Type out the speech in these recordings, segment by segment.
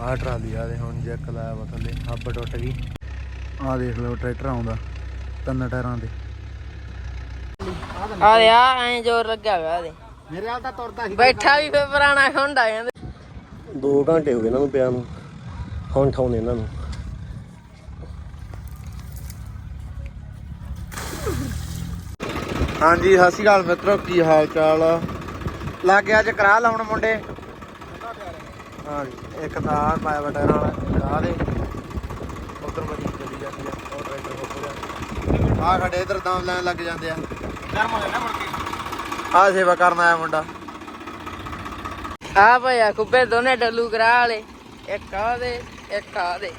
ਆਹ ਟਰਾਲੀ ਆ ਦੇ ਹੁਣ ਜੈਕ ਲਾਇਆ ਵਾ ਥੱਲੇ। ਹੱਬ ਟੁੱਟ ਗਈ। ਆਹ ਦੇਖ ਲਓ ਟਰੈਕਟਰ ਆਉਂਦਾ ਤਿੰਨ ਟਾਇਰਾਂ ਦੇ। ਆ ਦੇ ਆ ਐ ਜ਼ੋਰ ਲੱਗਿਆ ਹੋਇਆ ਦੇ ਮੇਰੇ ਹਾਲ ਤਾਂ ਤੁਰਦਾ ਸੀ। ਬੈਠਾ ਵੀ ਫੇ ਪੁਰਾਣਾ ਹੁੰਦਾ ਕਹਿੰਦੇ 2 ਘੰਟੇ ਹੋ ਗਏ ਇਹਨਾਂ ਨੂੰ ਪਿਆ ਨੂੰ। ਹੁਣ ਠਾਉਂਦੇ ਇਹਨਾਂ ਨੂੰ। ਹਾਂਜੀ ਸਤਿ ਸ਼੍ਰੀ ਅਕਾਲ ਮਿੱਤਰੋ ਕੀ ਹਾਲ ਚਾਲ? ਆ ਲੱਗ ਗਿਆ ਅੱਜ ਕਰਾ ਲਾਉਣ ਮੁੰਡੇ। ਹਾਂਜੀ ਇੱਕ ਤਾਂ ਆਹ ਪਾਇਆ ਟਾਇਰਾਂ ਵਾਲਾ ਆ ਦੇ। ਉਧਰ ਬੜੀ ਚੱਲੀ ਜਾਂਦੀ ਆ ਉਹ ਟਰੈਕਟਰ ਕੋਲ ਆ। ਖੜੇ ਇਧਰ ਦਾਮ ਲੈਣ ਲੱਗ ਜਾਂਦੇ ਆ। ਗਰਮ ਹੋ ਜਾਂਦਾ ਮੁੜ ਕੇ। ਆ ਸੇਵਾ ਕਰਨ ਆਇਆ ਮੁੰਡਾ। ਆ ਭਈਆ ਕੁੱਬੇ ਦੋਨੇ ਡੱਲੂ ਕਰਾ ਵਾਲੇ ਇੱਕ ਆ ਦੇ ਇੱਕ ਆ ਦੇ।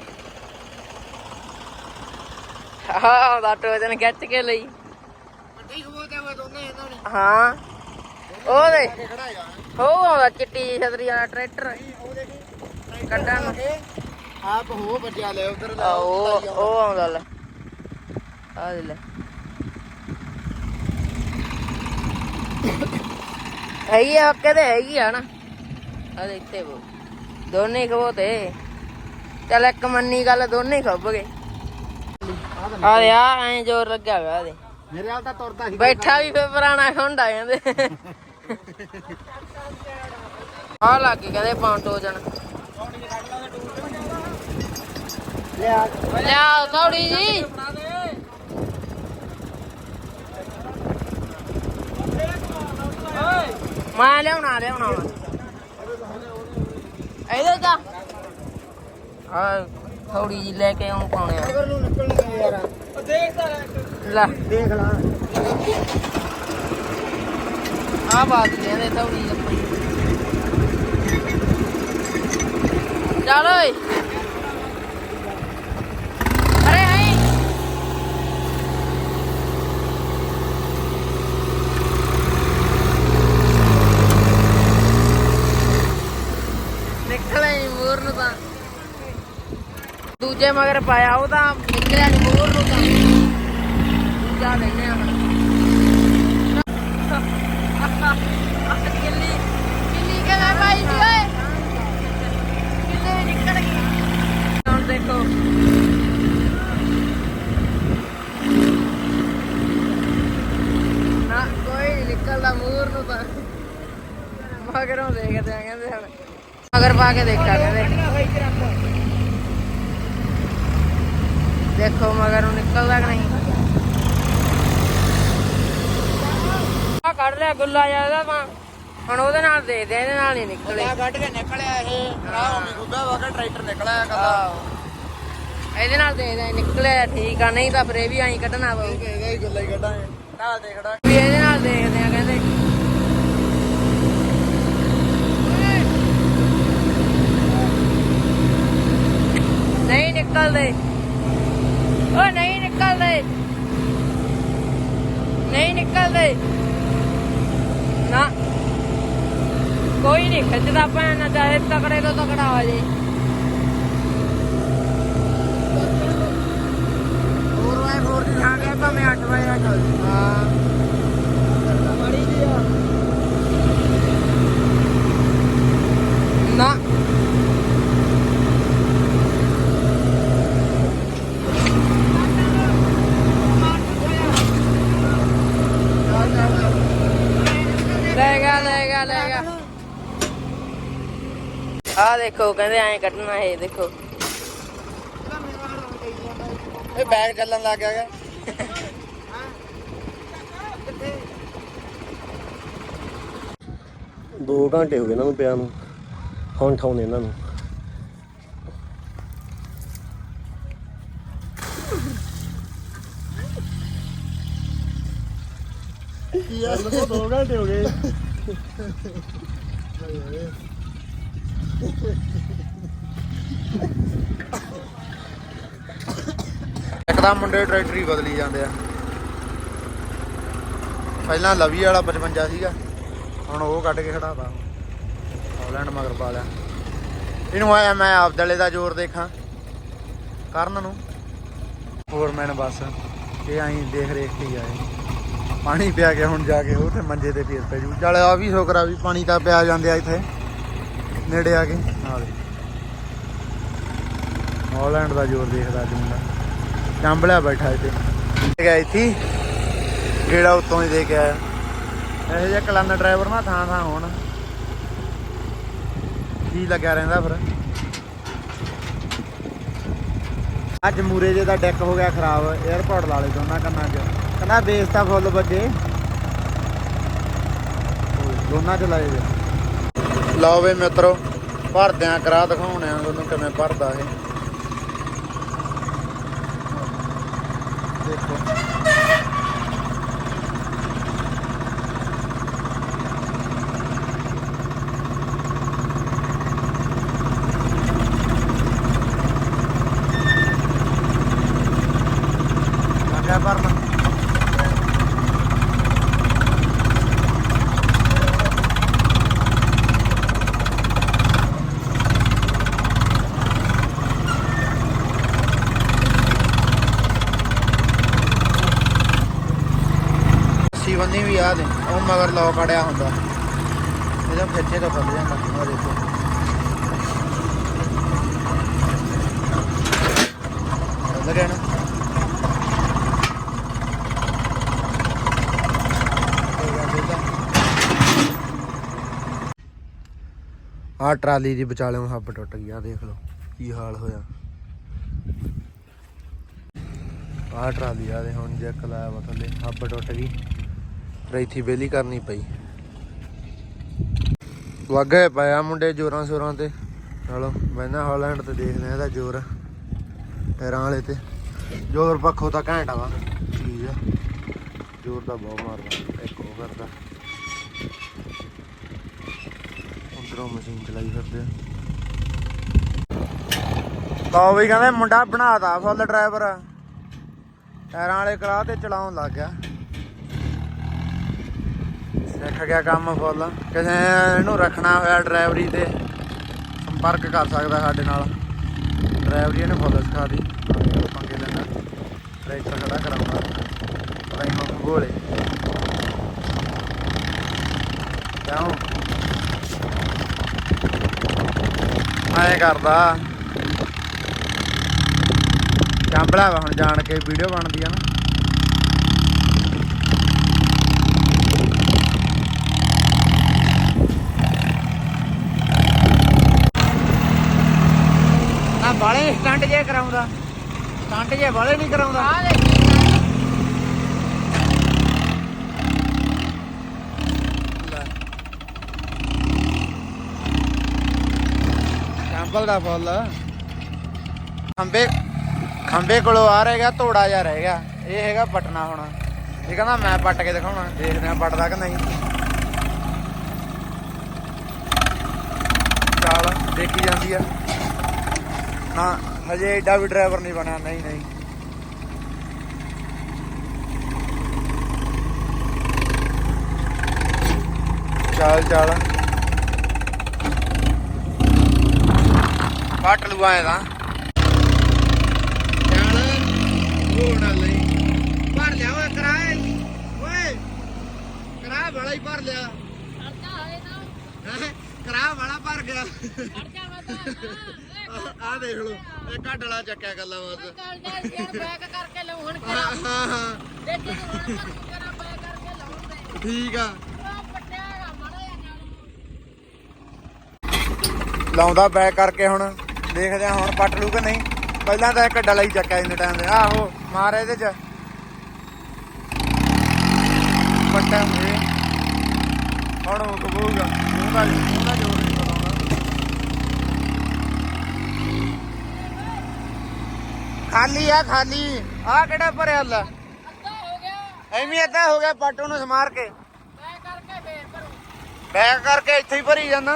ਹਾਂ ਦਾ ਟੋਜਨ ਖਿੱਚ ਕੇ ਲਈ। ਹਾਂ। ਉਹ ਦੇ ਉਹ ਆਉਂਦਾ ਚਿੱਟੀ ਜਿਹੀ ਛਤਰੀ ਵਾਲਾ ਟਰੈਕਟਰ। ਕੱਢਣ ਨੂੰ। ਆਪ ਹੋ ਬੱਜਿਆ ਲੈ ਉਧਰ ਆ ਉਹ ਉਹ ਆਉਂਦਾ ਲੈ। ਆ ਦੇ ਲੈ। ਹੈਗੀ ਆ ਕਹਦੇ ਹੈਗੀ ਆ ਨਾ। ਆ ਦੇ ਇੱਥੇ ਬੋ। ਦੋਨੇ ਖਵੋ ਤੇ। ਚੱਲ ਇੱਕ ਮੰਨੀ ਗੱਲ ਦੋਨੇ ਖੱਬ ਗਏ। ਆ ਦੇ ਆ ਐ ਜ਼ੋਰ ਲੱਗਿਆ ਹੋਇਆ ਦੇ। ਮੇਰੇ ਹਾਲ ਤਾਂ ਤੁਰਦਾ ਸੀ। ਬੈਠਾ ਵੀ ਫੇ ਪੁਰਾਣਾ ਹੁੰਦਾ ਕਹਿੰਦੇ ਆ ਲੱਗ ਗਏ ਕਹਿੰਦੇ ਪੌਂਟੋ ਜਣ। ਲਿਆ ਲਿਆ ਥੋੜੀ ਜੀ। ਮੈਂ ਲਿਆਉਣਾ ਲਿਆਉਣਾ ਇਹਦੇ ਤਾਂ ਆ। ਥੋੜੀ ਜੀ ਲੈ ਕੇ ਆਉਂ ਪਾਉਣੇ ਆ। ਇਧਰ ਲੈ। ਦੇਖ ਲਾ। ਆ ਬਾਤ ਲੈਂਦੇ ਥੋੜੀ ਜਿਹੀ ਚੱਲ ਓਏ। ਅਰੇ ਹਾਈ ਨਿਕਲਿਆ ਨੀ ਮੂਰ ਨੂੰ ਤਾਂ। ਦੂਜੇ ਮਗਰ ਪਾਇਆ ਉਹ ਤਾਂ ਨਿਕਲਿਆ ਨੀ ਮੂਰ ਨੂੰ ਤਾਂ। ਦੂਜਾ ਲੈਨੇ ਆ ਹੁਣ ਕਿੱਲੀ ਕਿੱਲੀ ਜੀ, ਓਏ। ਕਿੱਲੇ ਨਿਕਲ ਗਈ ਹੁਣ ਦੇਖੋ ਨਾ ਕੋਈ ਨਿਕਲਦਾ ਮੂਰ ਨੂੰ ਤਾਂ। ਮਗਰੋਂ ਦੇਖਦੇ ਆ, ਕਹਿੰਦੇ ਹੁਣ। ਮਗਰ ਪਾ ਕੇ ਦੇਖਿਆ, ਕਹਿੰਦੇ। ਦੇਖੋ, ਮਗਰ ਨੂੰ ਨਿਕਲਦਾ ਕਿ ਨਹੀਂ। ਆ ਕੱਢ ਲਿਆ, ਗੁੱਲਾ ਜ਼ਿਆਦਾ ਵਾ ਹੁਣ ਉਹਦੇ ਨਾਲ ਦੇ ਦੇ ਇਹਦੇ ਨਾਲ ਨਹੀਂ ਨਿਕਲੇ। ਕੱਢ ਕੇ ਨਿਕਲਿਆ ਇਹ ਰਾਹ ਮੀ ਗੁੱਬਾ ਵਾ ਕੇ ਟਰੈਕਟਰ ਨਿਕਲਿਆ ਆਹੋ। ਇਹਦੇ ਨਾਲ ਦੇ ਦੇ ਨਿਕਲਿਆ ਠੀਕ ਆ ਨਹੀਂ ਤਾਂ ਫਿਰ ਇਹ ਵੀ ਐਂ ਕੱਢਣਾ ਪਊ ਇਹਦਾ ਹੀ ਗੱਲਾਂ ਹੀ ਕੱਢਾਂਗੇ। ਨਾਲ ਦੇਖੜਾ ਵੀ ਇਹਦੇ ਨਾਲ ਦੇਖਦੇ ਆ ਕਹਿੰਦੇ। ਨਹੀਂ ਨਿਕਲਦੇ। ਓ ਨਹੀਂ ਨਿਕਲਦੇ। ਨਹੀਂ ਨਿਕਲਦੇ ਨਾ ਕੋਈ ਨਹੀਂ ਖਿੱਚਦਾ ਪੈਣਾ ਚਾਹੇ ਤਕੜੇ ਤੋਂ ਤਕੜਾ ਹੋ ਜੇ ਹੋਰ ਵਾਏ ਹੋਰ ਦੀ ਥਾਂ ਗਿਆ ਭਾਵੇਂ 8 ਵਜੇ ਆ ਚੱਲ ਹਾਂ ਨਾ ਲੈ ਗਿਆ ਲੈ ਗਿਆ ਲੈ ਗਿਆ ਆ ਦੇਖੋ, ਕਹਿੰਦੇ ਐਂ ਕੱਢਣਾ ਇਹ, ਦੇਖੋ। ਇਹ ਬੈਗ ਚੱਲਣ ਲੱਗ ਗਿਆ ਦੋ ਘੰਟੇ ਹੋ ਗਏ ਇਹਨਾਂ ਨੂੰ ਪਿਆ ਨੂੰ। ਹੁਣ ਠਾਉਂਦੇ ਇਹਨਾਂ ਨੂੰ। ਯਾਰ ਦੋ ਘੰਟੇ ਹੋ ਗਏ। ਇੱਕਦਮ ਮੁੰਡੇ ਟਰੈਕਟਰ ਹੀ ਬਦਲੀ ਜਾਂਦੇ ਆ। ਪਹਿਲਾਂ ਲਵੀ ਵਾਲਾ 55 ਸੀਗਾ, ਹੁਣ ਉਹ ਕੱਢ ਕੇ ਖੜਾਤਾ। ਹੌਲੈਂਡ ਮਗਰ ਪਾ ਲਿਆ। ਇਹਨੂੰ ਆਇਆ ਮੈਂ ਆਪਦਲੇ ਦਾ ਜ਼ੋਰ ਦੇਖਾਂ। ਕਰਨ ਨੂੰ। ਹੋਰ ਮੈਨ ਬਸ, ਇਹ ਆਈ ਦੇਖ ਰੇਖ ਕੇ ਆਏ। ਪਾਣੀ ਪਿਆ ਗਿਆ, ਹੁਣ ਜਾ ਕੇ ਉਹ ਤੇ ਮੰਜੇ ਤੇ ਫੇਰ ਪੈ ਜੂ। ਚੱਲ ਆ ਵੀ, ਸ਼ੁਕਰ ਆ ਵੀ ਪਾਣੀ ਤਾਂ ਪਿਆ ਜਾਂਦੇ ਆ ਇੱਥੇ। ਨੇੜੇ ਆ ਕੇ ਆ ਦੇ ਹਾਲੈਂਡ ਦਾ ਜ਼ੋਰ ਦੇਖਦਾ ਅੱਜ ਮੁੰਡਾ। ਚੰਬਲਿਆ ਬੈਠਾ ਇੱਥੇ। ਗਿਆ ਇੱਥੇ। ਜਿਹੜਾ ਉੱਤੋਂ ਹੀ ਦੇ ਕੇ ਆਇਆ। ਇਹੋ ਜਿਹਾ ਕਲਨ ਡਰਾਈਵਰ ਨਾ ਥਾਂ ਥਾਂ ਹੋਣ। ਕੀ ਲੱਗਿਆ ਰਹਿੰਦਾ ਫਿਰ? ਅੱਜ ਮੂਰੇ ਜੇ ਦਾ ਡੈਕ ਹੋ ਗਿਆ ਖਰਾਬ। 에어ਪੋਰਟ ਲਾ ਦੋਨਾਂ ਕੰਨਾਂ 'ਚ। ਕਹਿੰਦਾ ਬੇਸ ਤਾਂ ਫੁੱਲ ਵੱਜੇ। ਦੋਨਾਂ 'ਚ ਲਾਏ ਜੇ। ਲਓ ਵੀ ਮਿੱਤਰੋ ਭਰਦਿਆਂ ਕਰਾ ਦਿਖਾਉਣੇ ਆ ਤੁਹਾਨੂੰ ਕਿਵੇਂ ਭਰਦਾ ਇਹ ਦੇਖੋ ਲੱਗਾ ਭਰਨ ਸੀ ਬੰਨੀ ਵੀ ਆ ਦੇ ਉਹ ਮਗਰ ਲੋਕ ਅੜਿਆ ਹੁੰਦਾ। ਇਹਦਾ ਖਿੱਚੇ ਤਾਂ ਫੱਲ ਜਾਂਦਾ ਆ ਦੇਖੋ ਲੱਗਿਆ ਨਾ। ਆ ਟਰਾਲੀ ਦੀ ਵਿਚਾਲੇ ਹੱਬ ਟੁੱਟ ਗਿਆ, ਦੇਖ ਲਓ ਕੀ ਹਾਲ ਹੋਇਆ। ਆ ਟਰਾਲੀ ਆ ਦੇ ਹੁਣ ਜੈਕ ਲਾਇਆ ਵਾ ਥੱਲੇ, ਹੱਬ ਟੁੱਟ ਗਈ। ਰੈਥੀ ਬੇਲੀ ਕਰਨੀ ਪਈ। ਲੱਗੇ ਪਾਇਆ ਮੁੰਡੇ ਜੋਰਾਂ ਸੋਰਾਂ ਤੇ। ਚਲੋ ਮੈਨਾਂ ਹਾਲੈਂਡ ਤੇ ਦੇਖਦੇ ਆ ਇਹਦਾ ਜ਼ੋਰ। ਟਾਇਰਾਂ ਵਾਲੇ ਤੇ। ਜ਼ੋਰ ਪੱਖੋਂ ਤਾਂ ਘੈਂਟ ਵਾ। ਚੀਜ਼ ਆ। ਜ਼ੋਰ ਦਾ ਬਹੁਤ ਮਾਰਦਾ। ਇੱਕ ਉਹ ਕਰਦਾ। ਉਧਰੋਂ ਮਸ਼ੀਨ ਚਲਾਈ ਕਰਦੇ ਆ। ਤਾਂ ਵੀ ਕਹਿੰਦੇ ਮੁੰਡਾ ਬਣਾਤਾ ਫੁੱਲ ਡਰਾਈਵਰ। ਟਾਇਰਾਂ ਵਾਲੇ ਕਰਾ ਤੇ ਚਲਾਉਣ ਲੱਗ ਗਿਆ। ਦੇਖ ਗਿਆ ਕੰਮ ਫੁੱਲ। ਕਿਸੇ ਇਹਨੂੰ ਰੱਖਣਾ ਹੋਇਆ ਡਰਾਈਵਰੀ ਤੇ। ਸੰਪਰਕ ਕਰ ਸਕਦਾ ਸਾਡੇ ਨਾਲ। ਡਰਾਈਵਰੀ ਇਹਨੇ ਫੁੱਲ ਸਿਖਾ ਦੀ ਪੰਗੇ ਲੈਣਾ ਟਰੈਕਟਰ ਖੜਾ ਕਰਾਉਂਦਾ। ਪ੍ਰਾਈਮ ਗੋਲੇ। ਕਿਉਂ ਐਂ ਕਰਦਾ। ਚਾਂਬਲਾ ਹੁਣ ਜਾਣ ਕੇ ਵੀਡੀਓ ਬਣਦੀ ਆ ਨਾ। ਆ ਬਾਲੇ ਸਟੰਟ ਜੇ ਕਰਾਉਂਦਾ। ਸਟੰਟ ਜੇ ਬਾਲੇ ਨਹੀਂ ਕਰਾਉਂਦਾ। ਆ ਦੇਖੀ ਸੈਂਪਲ ਦਾ ਫੁੱਲ। ਖੰਬੇ ਖੰਬੇ ਕੋਲੋਂ ਆ ਰਹੇਗਾ ਤੋੜਾ ਜਾ ਰਹੇਗਾ ਇਹ ਹੈਗਾ ਪਟਣਾ ਹੁਣ। ਇਹ ਕਹਿੰਦਾ ਮੈਂ ਪੱਟ ਕੇ ਦਿਖਾਉਣਾ। ਦੇਖਦੇ ਆ ਪੱਟਦਾ ਕਿ ਨਹੀਂ। ਚੱਲ ਦੇਖੀ ਜਾਂਦੀ ਆ। ਨਾ ਹਜੇ ਏਡਾ ਵੀ ਡਰਾਈਵਰ ਨਹੀਂ ਬਣਿਆ, ਨਹੀਂ ਨਹੀਂ। ਚੱਲ ਚੱਲ। ਪੱਟ ਲੂ ਆਏ ਤਾਂ। ਚੱਲ ਉਹ ਲਈ ਭਰ ਲਿਆ ਓਏ ਕਰਾਏ। ਓਏ ਕਰਾ ਵਾਲਾ ਹੀ ਭਰ ਲਿਆ। ਹੈਂ? ਕਰਾ ਵਾਲਾ ਭਰ ਗਿਆ। ਆ ਦੇਖ ਲਓ ਇਹ ਘਾਟਲਾ ਚੱਕਿਆ ਗੱਲਾਂ ਬਸ ਹਾਂ ਹਾਂ ਹਾਂ। ਠੀਕ ਆ। ਪੱਟਿਆ ਲਾਉਂਦਾ ਬੈਕ ਕਰਕੇ ਹੁਣ ਦੇਖਦੇ ਆ ਹੁਣ ਪੱਟ ਲੂ ਕਿ ਨਹੀਂ। ਪਹਿਲਾਂ ਤਾਂ ਇੱਕ ਡਲਾ ਹੀ ਚੱਕਿਆ ਇੰਨੇ ਟਾਈਮ ਦੇ ਆਹੋ ਮਾਰ ਇਹਦੇ ਚ। ਪੱਟਾ ਹੋਏ ਹੁਣ ਉਹ ਕਬੂਗਾ ਉਹਦਾ ਉਹਦਾ ਜੋਰ ਨਹੀਂ ਪਤਾਉਂਦਾ ਖਾਲੀ ਆ ਖਾਲੀ। ਆ ਕਿਹੜਾ ਭਰਿਆ ਲਾ? ਅੱਧਾ ਹੋ ਗਿਆ। ਐਵੇਂ ਹੋ ਗਿਆ ਪੱਟ ਉਹਨੂੰ ਸਮਾਰ ਕੇ। ਬੈਕ ਕਰਕੇ ਫੇਰ ਭਰੂ। ਬੈਕ ਕਰਕੇ ਇੱਥੇ ਹੀ ਭਰੀ ਜਾਂਦਾ।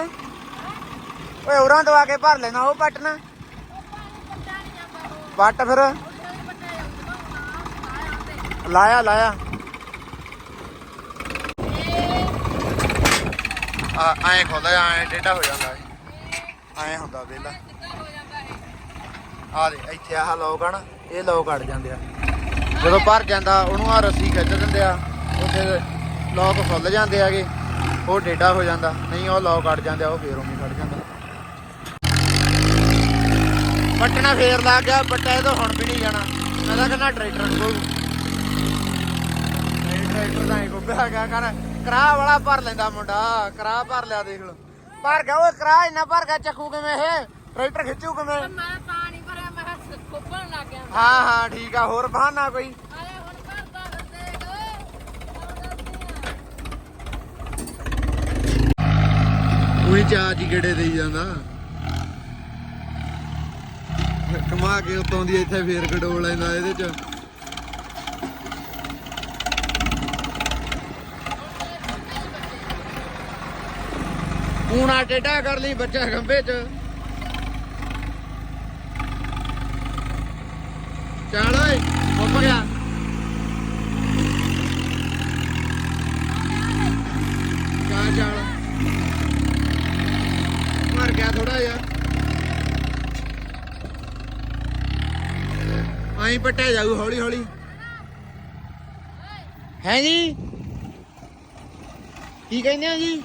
ਓਏ ਉਰਾਂ ਆ ਕੇ ਭਰ ਲੈਣਾ ਉਹ ਪੱਟਣਾ ਉਹ ਪਾਣੀ ਪੱਟਾ ਨਹੀਂ ਜਾਂਦਾ ਉਹ ਪੱਟ ਫਿਰ ਲਾਇਆ ਲਾਇਆ। ਐਂ ਖੋਲਦਾ, ਐਂ ਟੇਢਾ ਹੋ ਜਾਂਦਾ ਐਂ ਹੁੰਦਾ ਵੇਲਾ ਆ ਦੇ ਇੱਥੇ ਆਹ ਲੋਕ ਆ ਇਹ ਲੋਕ ਅੜ ਜਾਂਦੇ ਆ। ਜਦੋਂ ਭਰ ਜਾਂਦਾ, ਉਹਨੂੰ ਆ ਰੱਸੀ ਖਿੱਚ ਦਿੰਦੇ ਆ ਉੱਥੇ ਲੋਕ ਖੁੱਲ ਜਾਂਦੇ ਆਗੇ, ਉਹ ਟੇਢਾ ਹੋ ਜਾਂਦਾ, ਨਹੀਂ, ਉਹ ਲੋਕ ਅੜ ਜਾਂਦੇ ਆ, ਉਹ ਫੇਰ ਉਵੇਂ ਖੜ ਜਾਂਦਾ। ਪੱਟਣਾ ਫੇਰ ਲੱਗ ਗਿਆ ਪੱਟਾ ਇਹ ਤਾਂ ਹੁਣ ਵੀ ਨਹੀਂ ਜਾਣਾ। ਮੈਂ ਤਾਂ ਕਹਿੰਦਾ ਟਰੈਕਟਰ ਨੂੰ ਕੋਈ ਟਰੈਕਟਰ ਦਾ ਹੀ ਗੁੱਬਿਆ ਗਿਆ ਕਰ। ਕਰਾ ਵਾਲਾ ਭਰ ਲੈਂਦਾ ਮੁੰਡਾ ਕਰਾ ਭਰ ਲਿਆ ਦੇਖ ਲਓ। ਭਰ ਗਿਆ ਉਹ ਕਰਾ ਇੰਨਾ ਭਰ ਗਿਆ ਚੱਕੂ ਕਿਵੇਂ ਇਹ? ਟਰੈਕਟਰ ਖਿੱਚੂ ਕਿਵੇਂ? ਮੈਂ ਤਾਂ ਨਹੀਂ ਭਰਿਆ ਮੈਂ ਕਿਹਾ ਖੁੱਬਣ ਲੱਗ ਗਿਆ। ਹਾਂ ਹਾਂ ਠੀਕ ਆ ਹੋਰ ਬਹਾਨਾ ਕੋਈ? ਉਹੀ ਚਾਚ ਹੀ ਗੇੜੇ ਦੇਈ ਜਾਂਦਾ। ਕਮਾ ਕੇ ਉਤੋਂ ਦੀ ਇੱਥੇ ਫੇਰ ਗਡੋਲ ਲੈਂਦਾ ਇਹਦੇ ਚ। ਪੂਣਾ ਟੇਢਾ ਕਰ ਲਈ ਬੱਚਾ ਖੰਭੇ ਚ। ਚੱਲ ਓਏ ਉੱਪ ਗਿਆ। ਚੱਲ ਚੱਲ। ਮਰ ਗਿਆ ਥੋੜਾ ਜਿਹਾ। ਆਈ ਪੱਟਿਆ ਜਾਊ ਹੌਲੀ ਹੌਲੀ। ਹੈ ਜੀ? ਕੀ ਕਹਿੰਦੇ ਆ ਜੀ?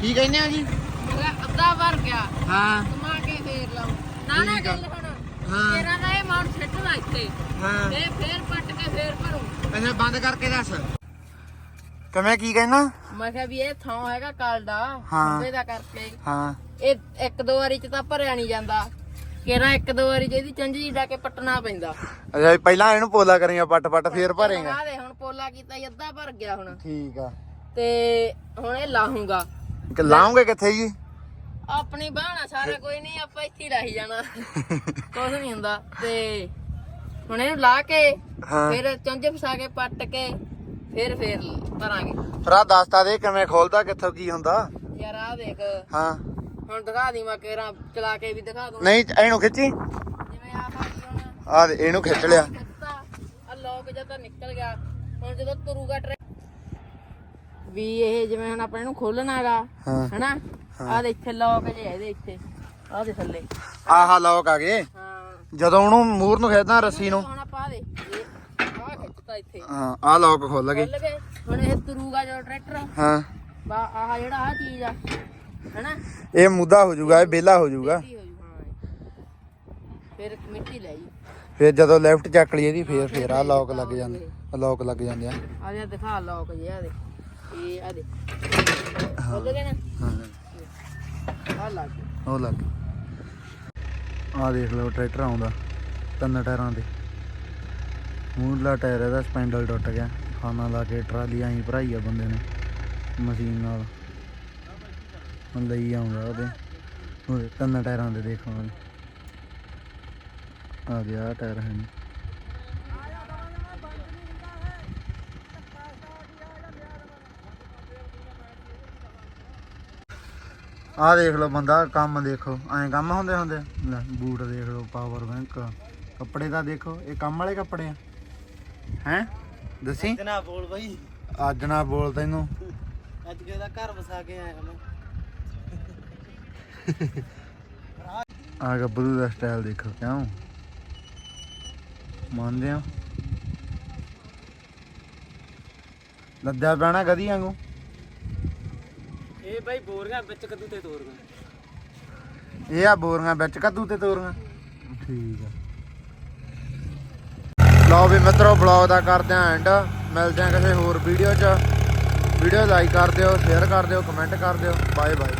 ਕੀ ਕਹਿੰਦੇ ਆ ਜੀ? ਮੇਰਾ ਅੱਧਾ ਭਰ ਗਿਆ। ਹਾਂ। ਕਮਾ ਕੇ ਫੇਰ ਲਾਉ ਨਾ ਨਾ ਠੀਕ ਆ। ਗੱਲ ਹੁਣ। ਹਾਂ। ਤੇਰਾ ਨਾ ਇਹ ਮਾਊਂਟ ਛੱਡਣਾ ਇੱਥੇ। ਹਾਂ। ਇਹ ਫੇਰ ਪੱਟ ਕੇ ਫੇਰ ਭਰੂ। ਅੱਛਾ ਬੰਦ ਕਰਕੇ ਦੱਸ। ਕਿਵੇਂ ਕੀ ਕਹਿਣਾ? ਮੈਂ ਕਿਹਾ ਵੀ ਇਹ ਥਾਂ ਹੈਗਾ ਕੱਲ ਦਾ ਹਾਂ। ਉਹਦੇ ਦਾ ਕਰਕੇ। ਹਾਂ। ਇਹ ਇੱਕ ਦੋ ਵਾਰੀ ਚ ਤਾਂ ਭਰਿਆ ਨਹੀਂ ਜਾਂਦਾ। ਕਿਹੜਾ ਇੱਕ ਦੋ ਵਾਰੀ ਚ ਇਹਦੀ ਚੰਜੀ ਡਾ ਕੇ ਪੱਟਣਾ ਪੈਂਦਾ। ਅੱਛਾ ਵੀ ਪਹਿਲਾਂ ਇਹਨੂੰ ਪੋਲਾ ਕਰੀਆਂ ਪੱਟ ਪੱਟ ਫੇਰ ਭਰੇਗਾ। ਦੇ ਹੁਣ ਪੋਲਾ ਕੀਤਾ ਅੱਧਾ ਭਰ ਗਿਆ ਹੁਣ। ਠੀਕ ਆ। ਤੇ ਹੁਣ ਇਹ ਲਾਹੂੰਗਾ। ਕਿ ਲਾਉਂਗੇ ਕਿੱਥੇ ਜੀ? ਆਪਣੀ ਬਾਹਣਾ ਸਾਰਾ ਕੋਈ ਨਹੀਂ ਆਪਾਂ ਇੱਥੇ ਹੀ ਰਹੀ ਜਾਣਾ। ਕੁਝ ਨਹੀਂ ਹੁੰਦਾ। ਤੇ ਹੁਣ ਇਹਨੂੰ ਲਾ ਕੇ ਹਾਂ। ਫਿਰ ਚੁੰਝ ਫਸਾ ਕੇ ਪੱਟ ਕੇ ਫਿਰ ਫੇਰ ਭਰਾਂਗੇ। ਫਿਰ ਆ ਦੱਸਤਾ ਦੇ ਕਿਵੇਂ ਖੋਲਦਾ ਕਿੱਥੋਂ ਕੀ ਹੁੰਦਾ। ਯਾਰ ਆ ਦੇਖ। ਹਾਂ। ਹੁਣ ਦਿਖਾ ਦੀ ਮੈਂ ਕੇਰਾ ਚਲਾ ਕੇ ਵੀ ਦਿਖਾ ਦੂੰ। ਨਹੀਂ ਇਹਨੂੰ ਖਿੱਚੀ। ਜਿਵੇਂ ਆ ਫਾੜੀ ਹੁਣ ਆ ਇਹਨੂੰ ਖਿੱਚ ਲਿਆ। ਆ ਲੋਕ ਜਦ ਤਾਂ ਨਿਕਲ ਗਿਆ। ਹੁਣ ਜਦੋਂ ਤੁਰੂਗਾ ਟਰੈ ਵੀ ਇਹ ਜਿਵੇਂ ਹੁਣ ਆਪਾਂ ਇਹਨੂੰ ਖੋਲਣਾਗਾ ਹਾਂ। ਹਨਾ? ਆ ਦੇ ਇੱਥੇ ਲੋਕ ਜੇ ਇਹਦੇ ਇੱਥੇ ਆ ਦੇ ਥੱਲੇ। ਆਹਾ ਲੋਕ ਆ ਗਏ। ਹਾਂ। ਜਦੋਂ ਉਹਨੂੰ ਮੂਰ ਨੂੰ ਖੇਦਾਂ ਰੱਸੀ ਨੂੰ। ਹੁਣ ਆਪਾਂ ਆ ਦੇ ਇਹ ਆ ਖਿੱਚਤਾ ਇੱਥੇ। ਹਾਂ ਆ ਲੋਕ ਖੁੱਲ ਗਏ। ਖੁੱਲ ਗਏ। ਹੁਣ ਇਹ ਤੁਰੂਗਾ ਜਦੋਂ ਟਰੈਕਟਰ ਹਾਂ। ਬਾ ਆਹ ਜਿਹੜਾ ਆ ਚੀਜ਼ ਆ ਹਨਾ? ਇਹ ਮੁੱਦਾ ਹੋ ਜਾਊਗਾ ਇਹ ਬੇਲਾ ਹੋ ਜਾਊਗਾ। ਮਿੱਟੀ ਹੋ ਜੂ ਹਾਂ। ਫਿਰ ਮਿੱਟੀ ਲੈ ਜੀ ਫਿਰ ਜਦੋਂ ਲੈਫਟ ਚੱਕ ਲਈ ਇਹਦੀ ਫੇਰ ਫੇਰ ਆ ਲੋਕ ਲੱਗ ਜਾਂਦੇ ਆ ਲੋਕ ਲੱਗ ਜਾਂਦੇ ਆ। ਆ ਜਾ ਦਿਖਾ ਲੋਕ ਜੇ ਆ ਦੇ। ਇਹ ਆ ਦੇ। ਖੁੱਲ ਗਏ ਨਾ ਹਾਂ। ਆ ਲੱਗ ਗਏ। ਉਹ ਲੱਗ ਆ ਦੇਖ ਲਓ ਟਰੈਕਟਰ ਆਉਂਦਾ। ਤਿੰਨ ਟਾਇਰਾਂ ਦੇ। ਮੂਹਰਲਾ ਟਾਇਰ ਇਹਦਾ ਸਪੈਂਡਲ ਟੁੱਟ ਗਿਆ। ਖਾਨਾ ਲਾ ਕੇ ਟਰਾਲੀ ਆਈ ਭਰਾਈ ਆ ਬੰਦੇ ਨੇ ਮਸ਼ੀਨ ਨਾਲ। ਹੁਣ ਲਈ ਆਉਂਦਾ ਉਹਦੇ। ਉਹਦੇ ਤਿੰਨ ਟਾਇਰਾਂ ਦੇ ਦੇਖੋ। ਆ ਗਿਆ ਟਾਇਰ ਹੈ ਨੀ। ਆਹ ਦੇਖ ਲਓ ਬੰਦਾ ਕੰਮ ਦੇਖੋ। ਐਂ ਕੰਮ ਹੁੰਦੇ ਹੁੰਦੇ। ਲੈ ਬੂਟ ਦੇਖ ਲਓ ਪਾਵਰ ਬੈਂਕ ਕੱਪੜੇ ਦਾ ਦੇਖੋ ਇਹ ਕੰਮ ਵਾਲੇ ਕੱਪੜੇ ਆ। ਹੈ? ਦੱਸੀ? ਨਾ ਬੋਲ ਬਾਈ। ਅੱਜ ਨਾ ਬੋਲ ਤੈਨੂੰ। ਅੱਜ ਕੇ ਦਾ ਘਰ ਵਸਾ ਕੇ ਆਇਆ ਮੈਂ? ਆ ਗੱਭਰੂ ਦਾ ਸਟਾਈਲ ਦੇਖੋ ਕਿਉਂ? ਮੰਨਦੇ ਆ ਲੱਦਿਆ ਪੈਣਾ ਕਦੀ ਵਾਂਗੂ। ਇਹ ਬਾਈ ਬੋਰੀਆਂ ਵਿੱਚ ਕੱਦੂ ਤੇ ਤੋਰ ਗਏ ਇਹ ਆ ਬੋਰੀਆਂ ਵਿੱਚ ਕੱਦੂ ਤੇ ਤੋਰੀਆਂ। ਠੀਕ ਆ। ਲਓ ਵੀ ਮਿੱਤਰੋ ਬਲੌਗ ਦਾ ਕਰਦੇ ਆਂ ਐਂਡ ਮਿਲਦੇ ਆਂ ਕਿਸੇ ਹੋਰ ਵੀਡੀਓ 'ਚ। ਵੀਡੀਓ ਲਾਈਕ ਕਰ ਦਿਓ ਸ਼ੇਅਰ ਕਰ ਦਿਓ ਕਮੈਂਟ ਕਰ ਦਿਓ। Bye bye